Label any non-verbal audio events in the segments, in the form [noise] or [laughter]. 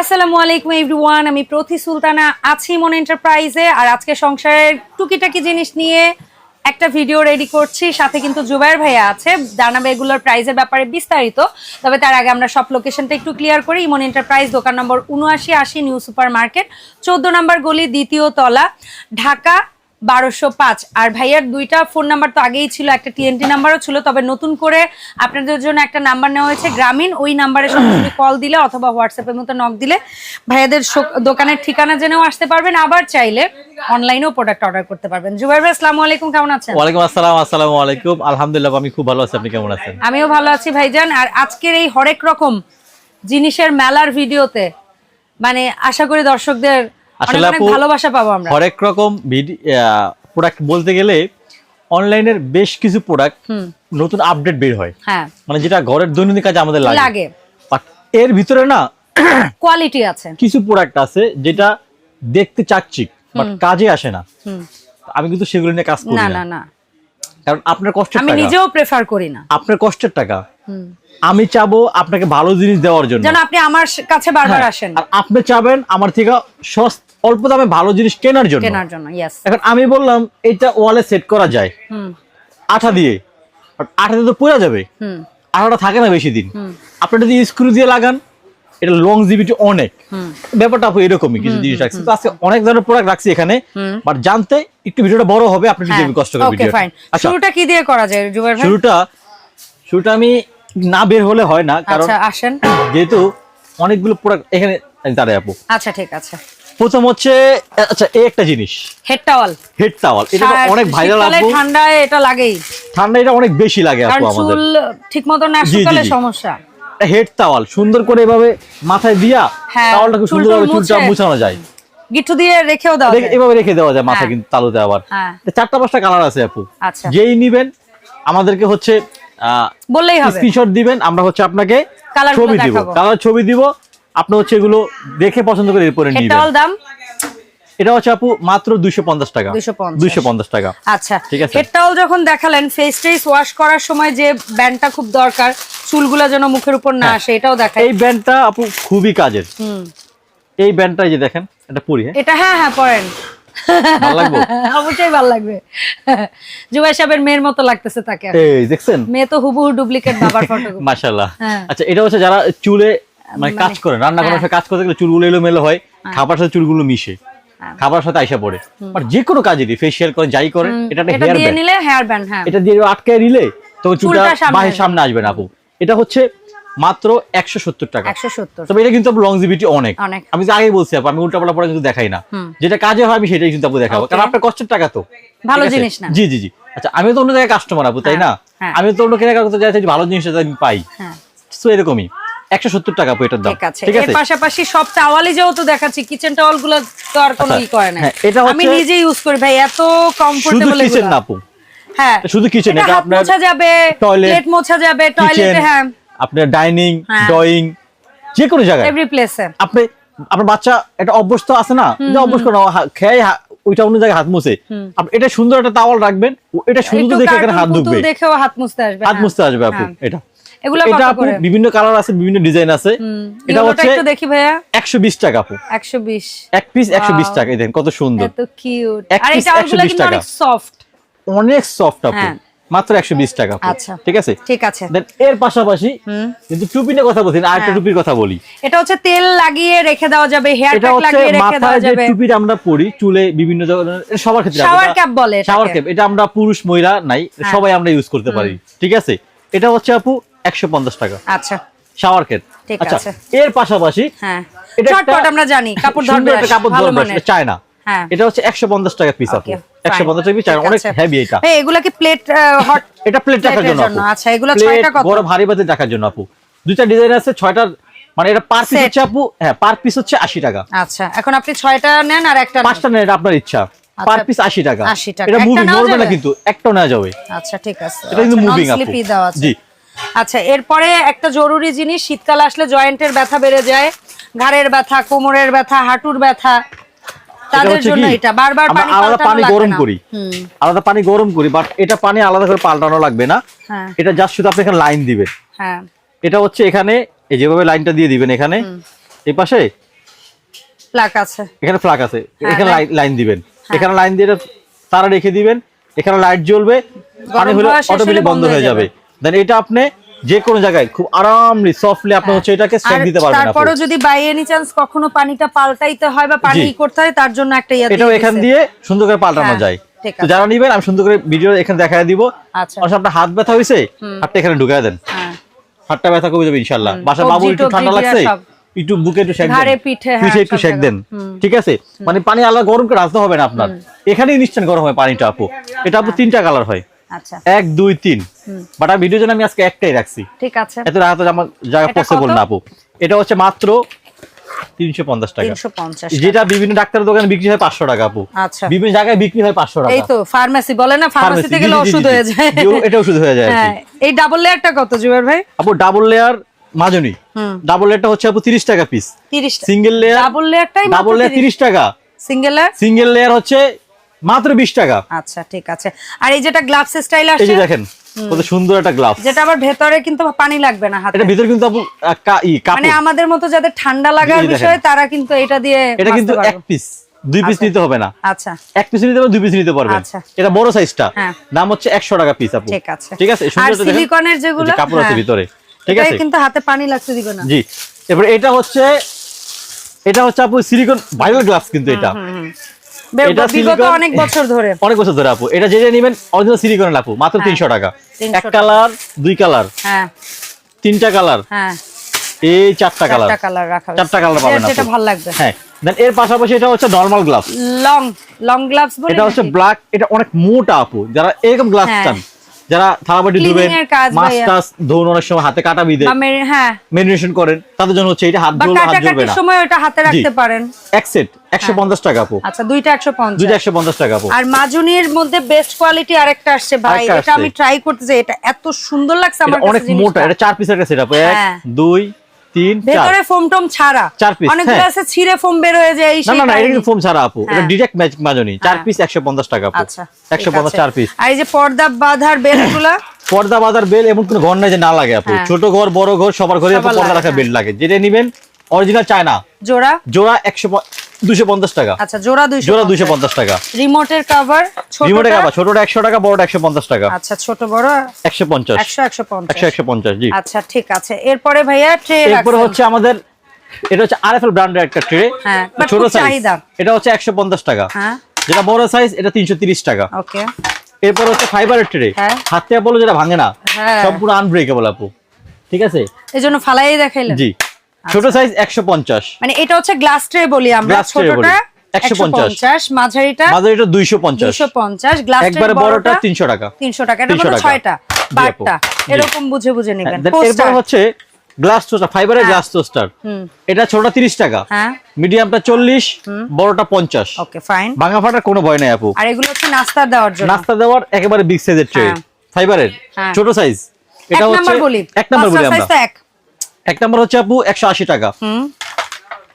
আসসালামু আলাইকুম এভরিওয়ান, আমি প্রতি সুলতানা আছি মন এন্টারপ্রাইজে। আর আজকে সংসারের টুকিটাকি জিনিস নিয়ে একটা ভিডিও রেডি করছি। সাথে কিন্তু জুবাইর ভাইয়া আছে। জানাবে এগুলোর প্রাইজের ব্যাপারে বিস্তারিত। তবে তার আগে আমরা সব লোকেশনটা একটু ক্লিয়ার করি। ইমন এন্টারপ্রাইজ দোকান নম্বর উনআশি আশি নিউ সুপার মার্কেট, চোদ্দ নম্বর গলি দ্বিতীয় তলা, ঢাকা বারোশো পাঁচ। আর ভাইয়ার দুইটা ফোন নাম্বার তো আগেই ছিল একটা টিএনটি নাম্বারও ছিল তবে নতুন করে আপনাদের জন্য একটা নাম্বার নেওয়া হয়েছে গ্রামীণ। ওই নাম্বারে সরাসরি কল দিলে অথবা হোয়াটসঅ্যাপের মতো নক দিলে ভাইয়াদের দোকানের ঠিকানা জেনেও আসতে পারবেন আবার চাইলে অনলাইনেও প্রোডাক্ট অর্ডার করতে পারবেন। জুবাইর ভাই আসসালামু আলাইকুম কেমন আছেন? ওয়ালাইকুম আসসালাম আসসালামু আলাইকুম। আলহামদুলিল্লাহ আমি খুব ভালো আছি আপনি কেমন আছেন? আমিও ভালো আছি ভাইজান। আর আজকের এই হরেক রকম জিনিসের মেলার ভিডিওতে মানে আশা করি দর্শকদের আসলে আপু, ভালোবাসা পাবো আমরা। হরেক রকম প্রোডাক্ট বলতে গেলে অনলাইনের বেশ কিছু প্রোডাক্ট নতুন আপডেট বের হয়। হ্যাঁ। মানে যেটা ঘরের দৈনন্দিন কাজে আমাদের লাগে। লাগে। বাট এর ভিতরে না [coughs] কোয়ালিটি আছে। কিছু প্রোডাক্ট আছে যেটা দেখতে চাকচিক বাট কাজে আসে না। আমি কিন্তু সেগুলো নিয়ে কাজ করি না না। না কারণ আপনার কষ্টের আমি নিজেও প্রেফার করি না। আপনার কষ্টের টাকা। আমি চাবো আপনাকে ভালো জিনিস দেওয়ার জন্য। যেন আপনি আমার কাছে বারবার হ্যাঁ, আসেন। আর আপনি চাবেন আমার থেকে সস্ত অল্প দামে ভালো জিনিস কেনার জন্য। কেনার জন্য ইয়েস এখন আমি বললাম এটা ওয়ালে সেট করা যায়। হুম। আঠা দিয়ে। আঠা দিয়ে তো পুরা যাবে। হুম। আঠাটা থাকে না বেশি দিন। আপনি যদি স্ক্রু দিয়ে লাগান এটা লং জিবিটি অনেক ব্যাপারটা আপু এরকমই কিছু জিনিস রাখছি। তো আজকে অনেক ধরনের প্রোডাক্ট রাখছি এখানে। বাট জানতে একটু ভিডিওটা বড় হবে আপনি একটু কষ্ট করে ভিডিও আচ্ছা। শুরুটা কি দিয়ে করা যায় জুবাইর ভাই? শুরুটা শুরুটা আমি না বের হলে হয় না কারণ আচ্ছা আসেন। যেহেতু অনেকগুলো প্রোডাক্ট এখানে দাঁড়ায় আপু। আচ্ছা ঠিক আছে। প্রথম হচ্ছে আচ্ছা এই একটা জিনিস। হেড টাওয়াল হেড টাওয়াল এটা অনেক ভাইরাল আপু ঠান্ডায় এটা লাগেই। ঠান্ডা এটা অনেক বেশি লাগে আপু আমাদের। চুল ঠিক মতো না শুকালে। সমস্যা। হেড টাওয়াল সুন্দর করে এভাবে মাথায় দিয়া হ্যাঁ, টাওয়ালটা খুব চুল সুন্দর টুল চুলটা মুছে। মুছানো যায়। গিট্টু দিয়ে রেখেও দাও রেখে- এভাবে রেখে দেওয়া যায় মাথা হ্যাঁ। কিন্তু তালুতে আবার। হ্যাঁ। চারটা পাঁচটা কালার আছে আপু। আচ্ছা। যেই নিবেন আমাদেরকে হচ্ছে বললেই হবে। স্ক্রিনশট দিবেন আমরা হচ্ছে আপনাকে গুলো ছবি দিব। কালার ছবি দিব আপনি হচ্ছে এগুলো দেখে পছন্দ করে এরপরে নিবেন। দাম এটা হচ্ছে আপু মাত্র দুইশো পঞ্চাশ টাকা। 250 দুইশো পঞ্চাশ টাকা। আচ্ছা ঠিক আছে। হেড টাওয়াল যখন দেখালেন ফেস টেস ওয়াশ করার সময় যে ব্যান্ডটা খুব দরকার চুলগুলো যেন মুখের উপর না আসে এটাও দেখায় এই ব্যান্ডটা আপু খুবই কাজের। হুম। এই ব্যান্ডটা যে দেখেন এটা পরি হ্যাঁ? এটা হ্যাঁ হ্যাঁ পরেন। ভালো [laughs] লাগবে? অবশ্যই ভালো লাগবে। জুবাই সাহেবের মেয়ের মতো লাগতেছে তাকে এই দেখছেন? মেয়ে তো হুবহু ডুপ্লিকেট বাবার [laughs] ফটো মাশাল্লাহ হ্যাঁ। আচ্ছা এটা হচ্ছে যারা চুলে মানে কাজ করে রান্না করার সময় কাজ করতে গেলে চুলগুলো এলোমেলো হয় খাবার সাথে চুলগুলো মিশে হ্যাঁ। খাবার সাথে আইসা পড়ে। বাট যে কোনো কাজেরই ফেসিয়াল করে যাই করে এটা একটা হেয়ার দিয়ে ব্যান্ড নিলে হেয়ার ব্যান্ড হ্যাঁ। এটা দিয়ে আটকায় নিলে তো চুলটা বাহির সামনে আসবে না আপু। এটা হচ্ছে মাত্র একশো সত্তর টাকা। তবে এটা কিন্তু লংজিভিটি অনেক। আমি যে আগে বলছি আপু আমি উল্টা পাল্টা পরে কিন্তু দেখাই না। যেটা কাজে হয় আমি সেটাই কিন্তু আপু দেখাবো. কারণ আপনার কষ্টের টাকা তো। ভালো জিনিস না। জি জি জি। আচ্ছা আমি তো অন্য জায়গায় কাস্টমার আপু তাই না? হ্যাঁ। আমি তো অন্য কেনাকাটা করতে চাইছি ভালো জিনিসটা আমি পাই। হ্যাঁ। তো এরকমই। একশো সত্তর টাকা আপু এটার দাম। ঠিক আছে। পাশাপাশি সব টাওয়ালই যেহেতু দেখাচ্ছি কিচেন টাওয়ালগুলো তো আর কোনো আচ্ছা, ই করে না হ্যাঁ, এটা আমি নিজে ইউজ করি ভাই এত কমফোর্টেবল কিচেন না আপু। হ্যাঁ শুধু কিচেন এটা আপনার মোছা যাবে প্লেট মোছা যাবে টয়লেটে হ্যাঁ। আপনার ডাইনিং হ্যাঁ। ড্রয়িং যে কোনো জায়গায়। এভরি প্লেসে আপনি আপনার বাচ্চা এটা অভ্যস্ত আছে না যে অভ্যস্ত না খেয়ে ওইটা অন্য জায়গায় হাত মুছে। এটা সুন্দর একটা তাওয়াল রাখবেন এটা সুন্দর দেখে এখানে হাত পুতুল দেখেও হাত মুছতে আসবে হাত হ্যাঁ। মুছতে আসবে আপু। এটা। এগুলো এটা আপু বিভিন্ন কালার আছে বিভিন্ন ডিজাইন আছে। এটা হচ্ছে একটু দেখি ভাইয়া। একশো বিশ টাকা আপু। একশো বিশ। এক পিস টাকা দেখেন কত সুন্দর। এত কিউট আর এই টাওয়ালগুলো কিন্তু অনেক সফট অনেক সফট আপু। হ্যাঁ। মাত্র টাকা আচ্ছা। ঠিক আছে? ঠিক আছে। Then এর পাশাপাশি কিন্তু টুপি নিয়ে কথা হ্যাঁ। টুপির কথা বলি। এটা হচ্ছে তেল লাগিয়ে রেখে দেওয়া যাবে হেয়ার প্যাক লাগিয়ে রেখে দেওয়া মাথায় যে যাবে। আমরা পরি চুলে বিভিন্ন ধরনের সবার ক্ষেত্রে শাওয়ার ক্যাপ বলে শাওয়ার ক্যাপ এটা আমরা পুরুষ মহিলা নাই হ্যাঁ। সবাই আমরা ইউজ করতে পারি। ঠিক আছে? এটা হচ্ছে আপু একশো পঞ্চাশ টাকা। আচ্ছা। শাওয়ার ক্যাপ ঠিক আচ্ছা আছে। এর পাশাপাশি হ্যাঁ। এটা একটা আমরা জানি কাপড় ধরবে কাপড় ধরবে মানের। চায় না হ্যাঁ। এটা হচ্ছে একশো পঞ্চাশ টাকা পিস আপু। Okay, একশো fine. পঞ্চাশ টাকা পিস অনেক হেভি এটা। এগুলা কি প্লেট হট এটা প্লেট রাখার জন্য আচ্ছা, এগুলো Plate, ছয়টা কত? বড় ভারী বাতি রাখার জন্য আপু। দুইটা ডিজাইন আছে ছয়টার মানে এটা পার পিস হচ্ছে আপু হ্যাঁ পার পিস হচ্ছে আশি টাকা। আচ্ছা এখন আপনি ছয়টা নেন আর একটা। পাঁচটা নেন আপনার ইচ্ছা। পার পিস আশি টাকা। 80 টাকা। এটা মুভিং নরমাল না কিন্তু একটাও নেওয়া যাবে। আচ্ছা ঠিক আছে। এটা কিন্তু আচ্ছা, মুভিং আপু। দেওয়া আছে। জি। আচ্ছা এরপরে একটা জরুরি জিনিস শীতকাল আসলে জয়েন্টের ব্যথা বেড়ে যায় ঘাড়ের ব্যথা কোমরের ব্যথা হাঁটুর ব্যথা। তাদের জন্য এটা বারবার পানি আলাদা পানি গরম করি। আলাদা পানি গরম করি বাট এটা পানি আলাদা করে পাল্টানো লাগবে না। হ্যাঁ। এটা জাস্ট শুধু আপনি এখানে লাইন দিবেন। হ্যাঁ। এটা হচ্ছে এখানে এই যেভাবে লাইনটা দিয়ে দিবেন এখানে এই পাশে? প্লাক আছে। এখানে আছে। হ্যাঁ, এখানে লাইন দিবেন। এখানে লাইন দিয়ে তারা রেখে দিবেন। এখানে লাইট জ্বলবে। পানি হলে হলে অটোমেটিক বন্ধ হয়ে যাবে। দেন এটা আপনি যে কোনো জায়গায় খুব আরামলি সফটলি আপনি হচ্ছে এটাকে সেট হ্যাঁ। দিতে পারবেন আপনি তারপরেও যদি বাই এনি চান্স কখনো পানিটা পাল্টাইতে হয় বা পানি করতে হয় তার জন্য একটা ইয়া এটাও এখান দিয়ে সুন্দর করে পাল্টানো হ্যাঁ, যায়। তো যারা নিবেন আমি সুন্দর করে ভিডিও এখানে দেখায় দিব। আচ্ছা। আপনার হাত ব্যথা হয়েছে হাতটা এখানে ঢুকায় দেন। হ্যাঁ। হাতটা ব্যথা কমে যাবে ইনশাল্লাহ বাসা বাবু একটু ঠান্ডা লাগছে একটু বুকে একটু শেক দেন। পিঠে, হ্যাঁ, পিঠে একটু শেক দেন। ঠিক আছে? মানে পানি আলাদা গরম করে আসতে হবে না আপনার। এখানেই ইনস্ট্যান্ট গরম হয় পানিটা আপু। এটা আপু তিনটা কালার হয়। আচ্ছা। এক দুই তিন। বাট আমি ভিডিও জন্য আমি আজকে একটাই রাখছি। ঠিক আছে। এত রাখা তো আমার জায়গা এটা পসিবল না আপু। এটা হচ্ছে মাত্র তিনশো পঞ্চাশ টাকা। তিনশো পঞ্চাশ যেটা বিভিন্ন ডাক্তারের দোকানে বিক্রি হয় পাঁচশো টাকা আপু। আচ্ছা। বিভিন্ন জায়গায় বিক্রি হয় পাঁচশো টাকা। এই তো ফার্মেসি বলে না ফার্মেসিতে গেলে ওষুধ হয়ে যায়। এটা ওষুধ হয়ে যায় হ্যাঁ। এই ডাবল লেয়ারটা কত জুবের ভাই? আপু ডাবল লেয়ার মাজনি। ডাবল লেয়ারটা হচ্ছে আপু তিরিশ টাকা পিস সিঙ্গেল লেয়ার ডাবল লেয়ারটাই ডাবল লেয়ার তিরিশ। টাকা। সিঙ্গেল লেয়ার সিঙ্গেল লেয়ার হচ্ছে মাত্র বিশ টাকা। আচ্ছা ঠিক আছে। আর এই যেটা গ্লাভস স্টাইল এই যে দেখেন কত সুন্দর একটা গ্লাভ যেটা আবার ভেতরে কিন্তু পানি লাগবে না হাতে। এটা ভিতরে কিন্তু আপু মানে আমাদের মতো যাদের ঠান্ডা লাগার বিষয় তারা কিন্তু এটা দিয়ে এটা কিন্তু এক পিস দুই পিস নিতে হবে না। আচ্ছা। এক পিস নিতে দুই পিস নিতে পারবেন। আচ্ছা। এটা বড় সাইজটা হ্যাঁ। দাম হচ্ছে একশো টাকা পিস আপু। ঠিক আছে। ঠিক আছে? আর। সিলিকনের যেগুলো কাপড় আছে হ্যাঁ, ভিতরে। ঠিক আছে? কিন্তু হাতে পানি লাগতে দিবে না। জি। এবার এটা হচ্ছে এটা হচ্ছে আপু সিলিকন ভাইরাল গ্লাস কিন্তু এটা। বিগত silicone- অনেক বছর ধরে। [laughs] অনেক বছর ধরে আপু। এটা যে যে নেবেন অরিজিনাল সিলিকনের আপু মাত্র তিনশো টাকা। এক কালার দুই কালার হ্যাঁ। তিনটা কালার। হ্যাঁ। এই চারটা কালার। চারটা কালার রাখা চারটা কালার পাবেন যেটা- যেটা ভালো লাগবে। হ্যাঁ। দেন এর পাশাপাশি এটা হচ্ছে normal gloves long long gloves বলি এটা হচ্ছে ব্ল্যাক এটা অনেক মোটা আপু। যারা এরকম গ্লাস হ্যাঁ। চান যারা থালাবাটি ধুবেন এর মাছ টাছ ধুন অনেক সময় হাতে কাটা বিদে হ্যাঁ। মেরিনেশন করেন তাদের জন্য হচ্ছে এটা হাত হাত না। সময় ওটা হাতে রাখতে পারেন। এক সেট একশো পঞ্চাশ টাকা আপু। আচ্ছা দুইটা একশো পঞ্চাশ। দুইটা একশো পঞ্চাশ টাকা আপু। আর মাজুনির মধ্যে বেস্ট কোয়ালিটি আরেকটা আসছে ভাই এটা আমি ট্রাই করতে চাই এটা এত সুন্দর লাগছে আমার অনেক মোটা এটা চার পিসের এক হ্যাঁ। দুই তিন ভেতরে ফোম টোম ছাড়া চার piece, অনেকগুলো হ্যাঁ। আছে ছিঁড়ে ফোম বের হয়ে যায় এই না না না এটা কিন্তু ফোম ছাড়া আপু এটা হ্যাঁ। ডিরেক্ট ম্যাজিক মাজনি চার হ্যাঁ। পিস একশো পঞ্চাশ টাকা আপু আচ্ছা। চার পিস আর এই যে পর্দা বাঁধার বেলগুলা পর্দা বাজার বেল এমন কোনো ঘর নাই যে না লাগে আপু হ্যাঁ। ছোট ঘর বড় ঘর সবার ঘরে পর্দা রাখা হ্যাঁ। বেল লাগে যেটা নিবেন অরিজিনাল চায়না জোড়া জোড়া একশো দুশো পঞ্চাশ টাকা। আচ্ছা জোড়া জোড়া টাকা। রিমোটের কভার রিমোটে কাবা ছোটটা একশো টাকা বড়টা আচ্ছা ছোট বড় জি। আচ্ছা ঠিক আছে। এরপরে ভাইয়া ট্রে এরপরে হচ্ছে আমাদের এটা হচ্ছে আরএফএল ব্র্যান্ডের একটা ট্রে হ্যাঁ, ছোট সাইজ এটা হচ্ছে একশো পঞ্চাশ টাকা। হ্যাঁ। যেটা বড় সাইজ এটা তিনশো তিরিশ টাকা। ওকে। এরপর হচ্ছে ফাইবারের ট্রে হ্যাঁ। হাতে বলো যেটা ভাঙে না হ্যাঁ। সম্পূর্ণ আনব্রেকেবল আপু। ঠিক আছে? এই জন্য ফালাই দেখাইলেন? জি। ছোট সাইজ একশো পঞ্চাশ। মানে এটা হচ্ছে গ্লাস ট্রে বলি আমরা ছোটটা 150 একশো পঞ্চাশ। মাঝারিটা মাঝে এটা দুইশো পঞ্চাশ। দুশো পঞ্চাশ গ্লাস একবারে বড়টা তিনশো টাকা। তিনশো টাকা। এটা 300 মধ্যে টাকা। জি। এরকম বুঝে বুঝে নেবেন। এরপর হচ্ছে গ্লাস টোস্টার ফাইবারের গ্লাস টোস্টার এটা ছোটটা তিরিশ টাকা। হ্যাঁ। মিডিয়ামটা চল্লিশ বড়টা পঞ্চাশ। ওকে ফাইন ভাঙা ফাটার কোনো ভয় নাই আপু। আর এগুলো হচ্ছে নাস্তা দেওয়ার জন্য। নাস্তা দেওয়ার একেবারে বিগ সাইজের ট্রে হ্যাঁ। ফাইবারের হ্যাঁ। ছোট সাইজ এটা হচ্ছে নাম্বার বলি। এক নাম্বার বলি আমরা। এক নাম্বার হচ্ছে আপু একশো আশি টাকা।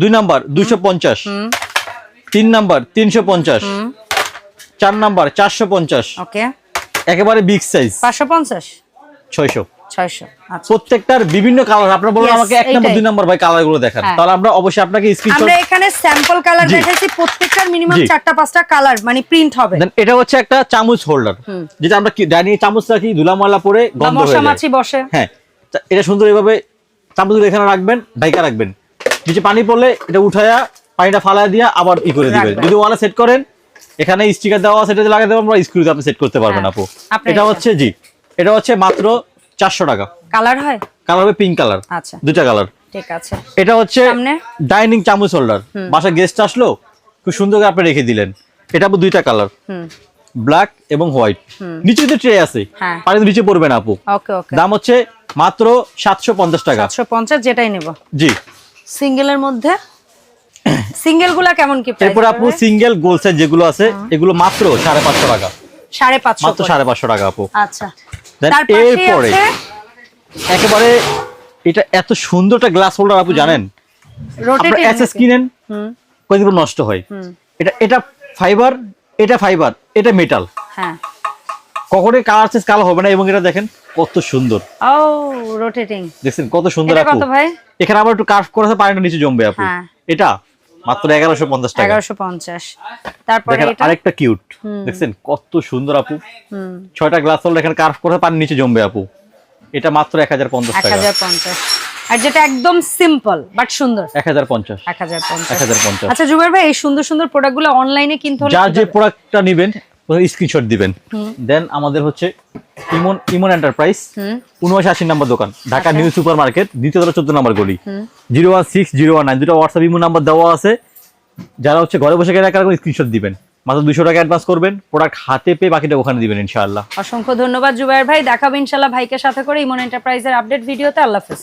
দুই নাম্বার দুইশো পঞ্চাশ। তিন নাম্বার তিনশো পঞ্চাশ। চার নাম্বার চারশো পঞ্চাশ। একেবারে বিগ সাইজ পাঁচশো পঞ্চাশ? ছয়শো। আচ্ছা। প্রত্যেকটার বিভিন্ন কালার আপনার বলুন আমাকে এক নাম্বার। দুই নাম্বার ভাই কালারগুলো দেখান। হ্যাঁ। তাহলে আমরা অবশ্যই আপনাকে স্ক্রিনশট আমরা এখানে স্যাম্পল কালার। দেখাইছি প্রত্যেকটার মিনিমাম। চারটা পাঁচটা কালার মানে প্রিন্ট হবে। দেন এটা হচ্ছে একটা চামচ হোল্ডার যেটা আমরা ডাইনিং চামচ রাখি ধুলা ময়লা পরে গন্ধ হয়ে যায়। মাছি বসে। হ্যাঁ। এটা সুন্দর এভাবে চামচগুলো এখানে রাখবেন ঢাইকা রাখবেন। নিচে পানি পড়লে এটা উঠায়া পানিটা ফালায় দিয়া আবার ই করে দিবেন। যদি ওয়ালে সেট করেন এখানে স্টিকার দেওয়া আছে এটা লাগাই দেবেন আমরা স্ক্রুতে আপনি সেট করতে পারবেন হ্যাঁ, আপু। এটা হচ্ছে জি এটা হচ্ছে মাত্র চারশো টাকা। কালার হয়? কালার হবে পিঙ্ক কালার। আচ্ছা। দুটা কালার। ঠিক আছে। এটা হচ্ছে সামনে? ডাইনিং চামচ হোল্ডার বাসা গেস্ট আসলো খুব সুন্দর করে আপনি রেখে দিলেন। এটা দুইটা কালার। হুম। ব্ল্যাক এবং হোয়াইট নিচে কিন্তু ট্রে আছে হ্যাঁ। পানি নিচে পড়বে না আপু। ওকে ওকে দাম হচ্ছে মাত্র সাতশো পঞ্চাশ টাকা। সাতশো পঞ্চাশ যেটাই নেব। জি। সিঙ্গেলের মধ্যে? সিঙ্গেলগুলা কেমন কি এরপর আপু সিঙ্গেল গোল সাইজ যেগুলো আছে এগুলো মাত্র সাড়ে পাঁচশো টাকা। সাড়ে পাঁচশো মাত্র। সাড়ে পাঁচশো টাকা আপু। আচ্ছা। এরপরে একেবারে এটা এত সুন্দর একটা গ্লাস হোল্ডার আপু জানেন? আপনারা এসএস কিনেন কয়েকদিন নষ্ট হয়। এটা এটা ফাইবার এটা ফাইবার এটা মেটাল হ্যাঁ। কখনোই কালার চেঞ্জ কালো হবে না এবং এটা দেখেন কত সুন্দর। ও রোটেটিং দেখছেন কত সুন্দর আপু? কত ভাই? এখানে আবার একটু কার্ভ করা আছে পানিটা নিচে জমবে আপু। হ্যাঁ। এটা? মাত্র এগারোশো পঞ্চাশ টাকা। এগারোশো পঞ্চাশ। তারপরে এটা আরেকটা কিউট দেখছেন কত সুন্দর আপু। হুম। ছয়টা গ্লাস হল এখানে কার্ভ করে পানি নিচে জমবে আপু। এটা মাত্র এক হাজার পঞ্চাশ এক টাকা হাজার পঞ্চাশ। আর যেটা একদম সিম্পল বাট সুন্দর। এক হাজার পঞ্চাশ। এক হাজার পঞ্চাশ। এক হাজার পঞ্চাশ। আচ্ছা জুবের ভাই এই সুন্দর সুন্দর প্রোডাক্টগুলো অনলাইনে কিনতে হলে যার যে কীভাবে? প্রোডাক্টটা নেবেন স্ক্রিনশট দিবেন। দেন আমাদের হচ্ছে ইমন ইমন এন্টারপ্রাইজ উনআশি আশি নম্বর দোকান ঢাকা। নিউ সুপার মার্কেট দ্বিতীয় তলা চোদ্দ নম্বর গলি। Zero one six zero one nine দুটো হোয়াটসঅ্যাপ ইমো নাম্বার দেওয়া আছে। যারা হচ্ছে ঘরে বসে কেনাকাটা করে স্ক্রিনশট দিবেন। মাত্র দুশো টাকা অ্যাডভান্স করবেন প্রোডাক্ট হাতে পেয়ে বাকিটা ওখানে দিবেন ইনশাআল্লাহ। অসংখ্য ধন্যবাদ জুবাইর ভাই। দেখাবো ইনশাল্লাহ ভাইকে সাথে করে ইমন এন্টারপ্রাইজের আপডেট ভিডিওতে। আল্লাহ হাফেজ।